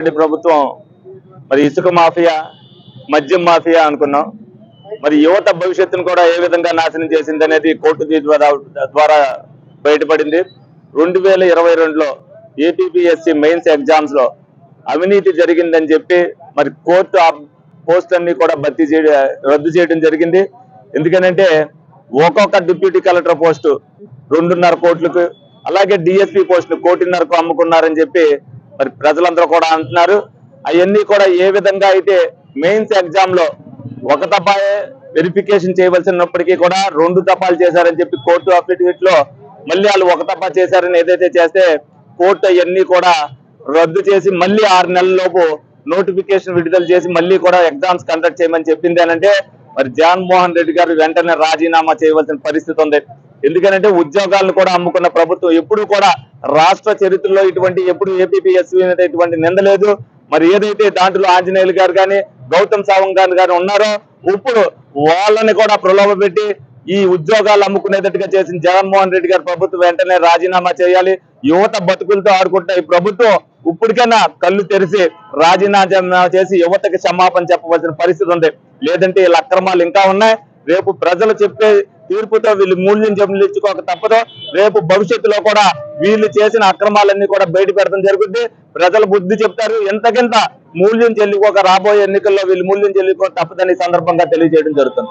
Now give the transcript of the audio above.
రెడ్డి ప్రభుత్వం మరి ఇసుక మాఫియా మద్యం మాఫియా అనుకున్నాం. మరి యువత భవిష్యత్తును కూడా ఏ విధంగా నాశనం చేసింది అనేది కోర్టు ద్వారా ద్వారా బయటపడింది. రెండు వేల ఇరవై రెండులో ఏపీపీఎస్సి మెయిన్స్ ఎగ్జామ్స్లో అవినీతి జరిగిందని చెప్పి మరి కోర్టు ఆ అన్ని కూడా భర్తీ చేయడం రద్దు చేయడం జరిగింది. ఎందుకనంటే ఒక్కొక్క డిప్యూటీ కలెక్టర్ పోస్టు రెండున్నర కోట్లకు అలాగే డిఎస్పీ పోస్టులు కోటిన్నరకు అమ్ముకున్నారని చెప్పి మరి ప్రజలందరూ కూడా అంటున్నారు. అవన్నీ కూడా ఏ విధంగా అయితే మెయిన్స్ ఎగ్జామ్లో ఒక తపాయే వెరిఫికేషన్ చేయవలసినప్పటికీ కూడా రెండు తపాలు చేశారని చెప్పి కోర్టు అఫిడవిట్లో మళ్ళీ వాళ్ళు ఒక తపా చేశారని ఏదైతే చేస్తే కోర్టు అవన్నీ కూడా రద్దు చేసి మళ్ళీ ఆరు నెలల లోపు నోటిఫికేషన్ విడుదల చేసి మళ్ళీ కూడా ఎగ్జామ్స్ కండక్ట్ చేయమని చెప్పింది అంటే మరి జగన్మోహన్ రెడ్డి గారు వెంటనే రాజీనామా చేయవలసిన పరిస్థితి ఉంది. ఎందుకంటే ఉద్యోగాలను కూడా అమ్ముకున్న ప్రభుత్వం ఎప్పుడు కూడా రాష్ట్ర చరిత్రలో ఇటువంటి ఎప్పుడు ఏపీఎస్సీ మీద ఇటువంటి నిందలేదు మరి ఏదైతే దాంట్లో ఆంజనేయులు గారు కానీ గౌతమ్ సావంగ్ గారు కానీ ఉన్నారో ఇప్పుడు వాళ్ళని కూడా ప్రలోభ పెట్టి ఈ ఉద్యోగాలు అమ్ముకునేటట్టుగా చేసిన జగన్మోహన్ రెడ్డి గారి ప్రభుత్వం వెంటనే రాజీనామా చేయాలి. యువత బతుకులతో ఆడుకుంటున్న ఈ ప్రభుత్వం ఇప్పటికైనా కళ్ళు తెరిచి రాజీనామా చేసి యువతకి క్షమాపణ చెప్పవలసిన పరిస్థితి ఉంది. లేదంటే వీళ్ళ అక్రమాలు ఇంకా ఉన్నాయి. రేపు ప్రజలు చెప్పే తీర్పుతో వీళ్ళు మూల్యం చెల్లించుకోక తప్పదు. రేపు భవిష్యత్తులో కూడా వీళ్ళు చేసిన అక్రమాలన్నీ కూడా బయట పెడతాం జరుగుద్ది. ప్రజలు బుద్ధి చెప్తారు. ఎంతకింత మూల్యం చెల్లిపోక రాబోయే ఎన్నికల్లో వీళ్ళు మూల్యం చెల్లిపోక తప్పదని సందర్భంగా తెలియజేయడం జరుగుతుంది.